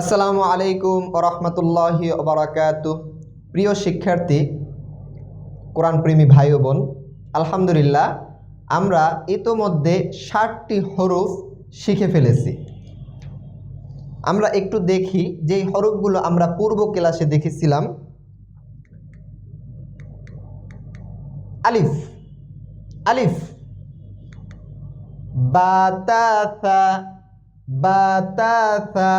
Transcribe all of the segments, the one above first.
আসসালামু আলাইকুম ওরহমতুল্লাহি ওবরাকাত প্রিয় শিক্ষার্থী কোরআন প্রেমী ভাই বোন, আলহামদুলিল্লাহ, আমরা ইতোমধ্যে ষাটটি হরফ শিখে ফেলেছি। আমরা একটু দেখি যেই হরফগুলো আমরা পূর্ব ক্লাসে দেখেছিলাম। আলিফ আলিফ। বাতাসা বাতাসা।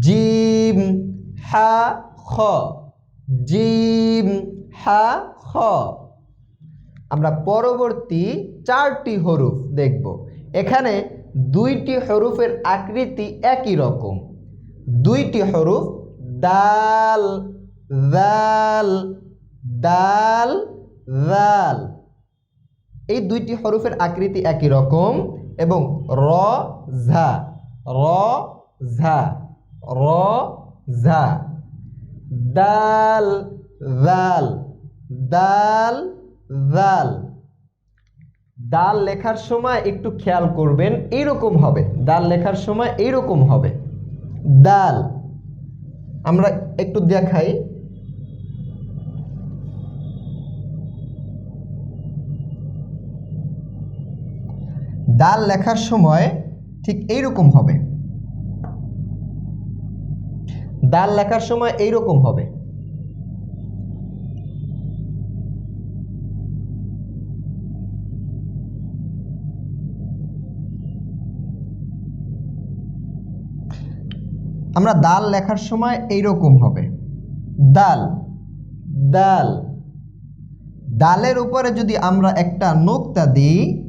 জিম হা খ। জিম হা খ। আমরা পরবর্তী চারটি হরুফ দেখব। এখানে দুইটি হরুফের আকৃতি একই রকম। দুইটি হরুফ দাল দাল দাল দাল। এই দুইটি হরুফের আকৃতি একই রকম এবং র, ঝা। র, ঝা। র ঝা দাল দাল দাল দাল। দাল লেখার সময় একটু খেয়াল করবেন এইরকম হবে। দাল লেখার সময় এইরকম হবে। দাল। আমরা একটু দেখাই। দাল লেখার সময় ঠিক এইরকম হবে। দাল লেখার সময় এইরকম হবে। আমরা দাল লেখার সময় এই রকম হবে। দাল দাল। ডালের উপরে যদি আমরা একটা নোক্তা দিই,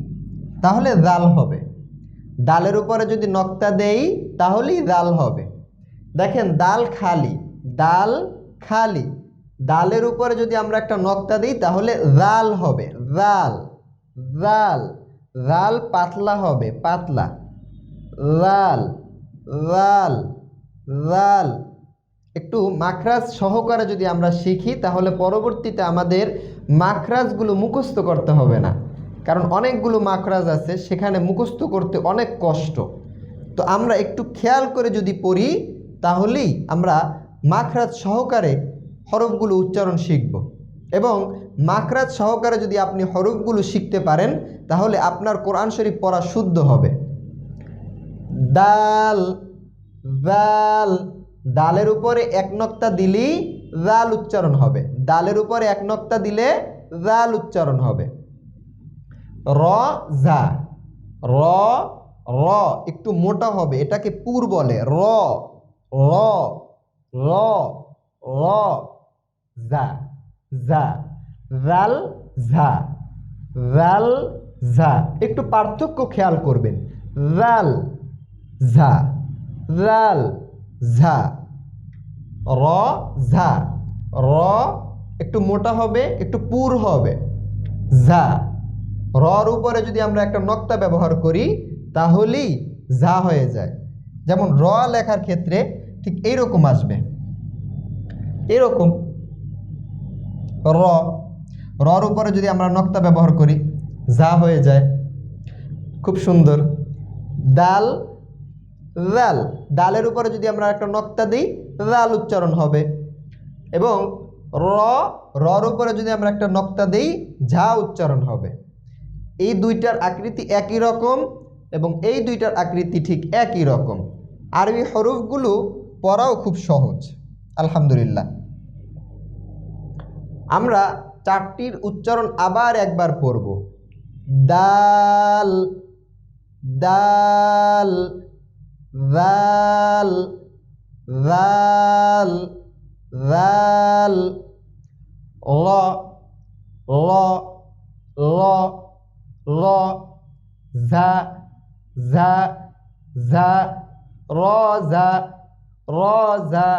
তাহলে দাল হবে। ডালের উপরে যদি নক্তা দেই, তাহলেই দাল হবে। দেখেন দাল খালি ডাল খালি। ডালের উপরে যদি আমরা একটা নক্তা দিই, তাহলে রাল হবে, রাল রাল রাল পাতলা হবে, পাতলা। রাল রাল রাল। একটু মাখরাজ সহকারে যদি আমরা শিখি, তাহলে পরবর্তীতে আমাদের মাখরাজগুলো মুখস্থ করতে হবে না। কারণ অনেকগুলো মাখরাজ আছে, সেখানে মুখস্থ করতে অনেক কষ্ট। তো আমরা একটু খেয়াল করে যদি পড়ি তাহলেই আমরা মাখরাজ সহকারে হরফগুলো উচ্চারণ শিখব। এবং মাখরাজ সহকারে যদি আপনি হরফগুলো শিখতে পারেন, তাহলে আপনার কোরআন শরীফ পড়া শুদ্ধ হবে। দাল দাল ডালের উপরে এক নক্তা দিলেই দাল উচ্চারণ হবে। ডালের উপরে এক নক্তা দিলে দাল উচ্চারণ হবে। র র র, একটু মোটা হবে, এটাকে পুর বলে। র। র র র, জা জা, রাল, ঝা রাল, ঝা। একটু পার্থক্য খেয়াল করবেন। রাল, ঝা রাল, ঝা, র ঝা, র একটু মোটা হবে, একটু পুর হবে। ঝা, রর উপরে যদি আমরা একটা নক্তা ব্যবহার করি, তাহলেই যা হয়ে যায়। যেমন র লেখার ক্ষেত্রে ঠিক এইরকম আসবে। এরকম র, রর উপরে যদি আমরা নক্তা ব্যবহার করি, যা হয়ে যায়, খুব সুন্দর। ডাল রাল ডালের উপরে যদি আমরা একটা নক্তা দিই রাল উচ্চারণ হবে। এবং র, রর উপরে যদি আমরা একটা নক্তা দিই, ঝা উচ্চারণ হবে। এই দুইটার আকৃতি একই রকম এবং এই দুইটার আকৃতি ঠিক একই রকম। আরবি হরফগুলো পড়াও খুব সহজ। আলহামদুলিল্লাহ। আমরা চারটির উচ্চারণ আবার একবার পড়ব। দাল দাল দাল দাল দাল, ল ল ল ল ঝা ঝা র ঝা র ঝা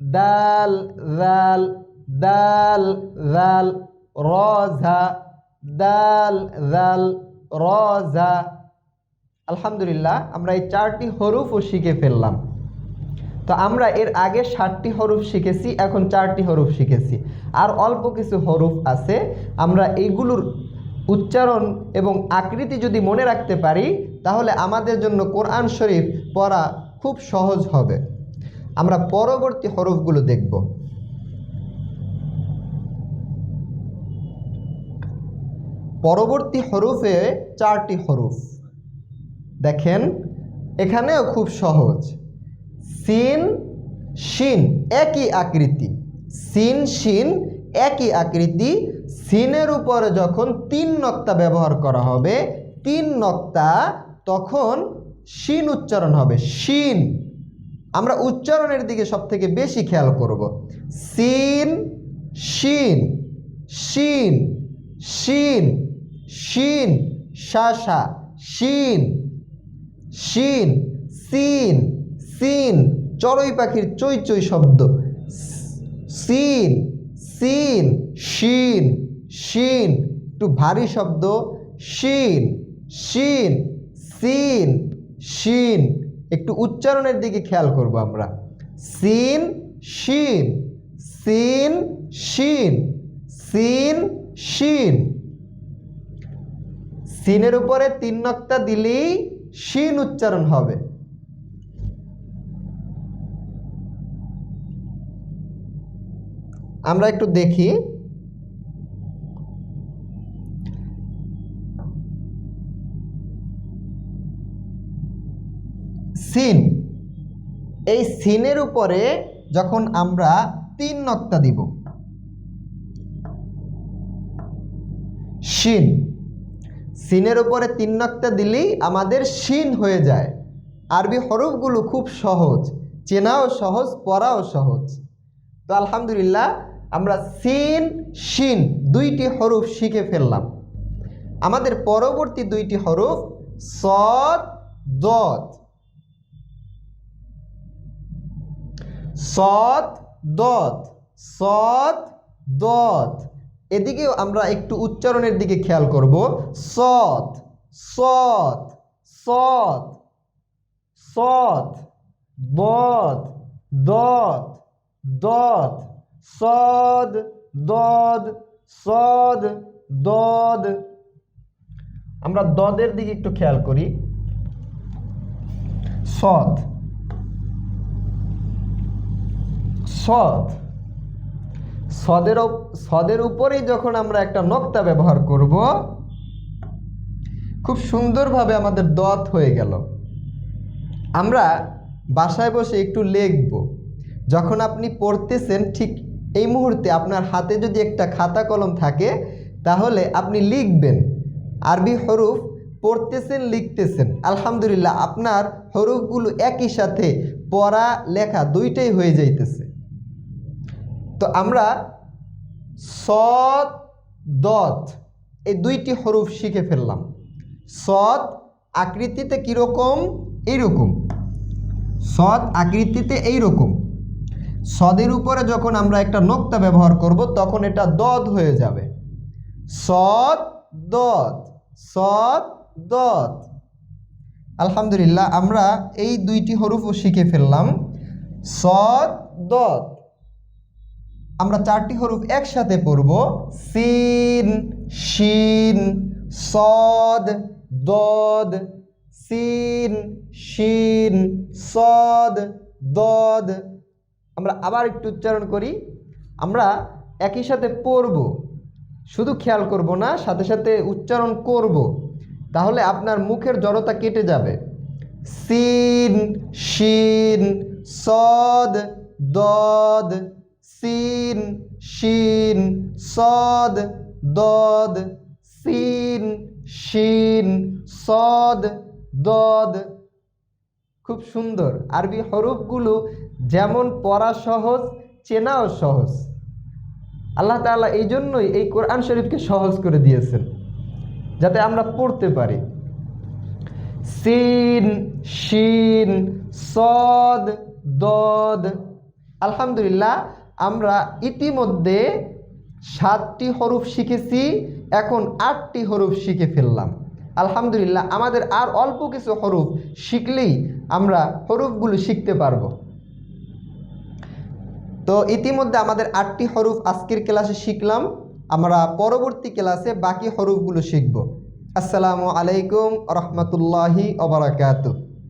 দাল দাল দাল দাল র ঝা দাল দাল র ঝা আলহামদুলিল্লাহ, আমরা এই চারটি হরুফও শিখে ফেললাম। তো আমরা এর আগে ষাটটি হরফ শিখেছি, এখন চারটি হরফ শিখেছি। আর অল্প কিছু হরফ আছে, আমরা এইগুলোর উচ্চারণ এবং আকৃতি যদি মনে রাখতে পারি, তাহলে আমাদের জন্য কোরআন শরীফ পড়া খুব সহজ হবে। আমরা পরবর্তী হরফগুলো দেখব। পরবর্তী হরফে চারটি হরফ। দেখেন, এখানেও খুব সহজ। সিন, শিন, একই আকৃতি। সিন, শিন, একই আকৃতি সিনের উপরে যখন তিন নক্তা ব্যবহার করা হবে, তিন নক্তা তখন শিন উচ্চারণ হবে। শিন। আমরা উচ্চারণের দিকে সব থেকে বেশি খেয়াল করব। সিন, শিন শিন শিন শিন শাসা শিন শিন, সিন সিন, চড়ুই পাখির চই শব্দ, সিন সিন, শিন শিন, একটু ভারী শব্দ, শিন শিন, সিন, শিন, একটু উচ্চারণের দিকে খেয়াল করব আমরা। সিন, শিন সিন শিন সিন, শিন। সিনের উপরে তিন নক্তা দিলেই শিন উচ্চারণ হবে। আমরা একটু দেখি। সিন। এই সিনের উপরে যখন আমরা তিন নক্তা দিব। শিন সিনের উপরে তিন নক্তা দিলেই আমাদের শিন হয়ে যায়। আরবি হরফগুলো খুব সহজ। চেনাও সহজ, পড়াও সহজ। তো আলহামদুলিল্লাহ আমরা সিন, শিন দুইটি হরফ শিখে ফেললাম। আমাদের পরবর্তী দুইটি হরফ সদ, দদ। সদ দদ সদ, দদ। এদিকেও আমরা একটু উচ্চারণের দিকে খেয়াল করব। সদ সদ সদ সদ, বদ, দদ দদ। সদ, দদ সদ, দদ। আমরা দদের দিকে একটু খেয়াল করি। সদ। সদ। সদের সদের উপরেই যখন আমরা একটা নক্তা ব্যবহার করব, খুব সুন্দরভাবে আমাদের দত হয়ে গেল। আমরা বাসায় বসে একটু লিখব। যখন আপনি পড়তেছেন ঠিক এই মুহূর্তে আপনার হাতে যদি একটা খাতা কলম থাকে, তাহলে আপনি লিখবেন। আরবি হরুফ পড়তেছেন, লিখতেছেন। আলহামদুলিল্লাহ, আপনার হরুফগুলো একই সাথে পড়া, লেখা দুইটাই হয়ে যাইতেছে। তো আমরা সদ দত এই দুইটি হরুফ শিখে ফেললাম। সৎ আকৃতিতে কীরকম? এইরকম। সৎ আকৃতিতে এইরকম। সদের উপরে যখন আমরা একটা নোক্তা ব্যবহার করব, তখন এটা দদ হয়ে যাবে। সদ, দদ সদ, দদ। আলহামদুলিল্লাহ, আমরা এই দুইটি হরফও শিখে ফেললাম। সদ, দদ। আমরা চারটি হরুফ একসাথে পড়ব। সিন, শিন, সদ, দদ। সিন, শিন, সদ, দদ। আমরা আবার একটু উচ্চারণ করি। আমরা একই সাথে পড়ব। শুধু খেয়াল করব না, সাথে সাথে উচ্চারণ করব। তাহলে আপনার মুখের জড়তা কেটে যাবে। সিন, শিন, সদ, দদ, সিন, শিন, সদ, দদ, সিন, শিন, সদ, দদ খুব সুন্দর। আরবি হরফগুলো যেমন পড়া সহজ, চেনাও সহজ। আল্লাহ তাআলা এই জন্যই এই কোরআন শরীফকে সহজ করে দিয়েছেন, যাতে আমরা পড়তে পারি। সিন, শিন, সদ, দদ, আলহামদুলিল্লাহ আমরা ইতিমধ্যে সাতটি হরফ শিখেছি, এখন আটটি হরফ শিখে ফেললাম। আলহামদুলিল্লাহ, আমাদের আর অল্প কিছু হরুফ শিখলেই আমরা হরুফগুলো শিখতে পারব। তো ইতিমধ্যে আমাদের আটটি হরুফ আজকের ক্লাসে শিখলাম, আমরা পরবর্তী ক্লাসে বাকি হরুফগুলো শিখব। আসসালামু আলাইকুম রহমতুল্লাহি ওবরাকাতু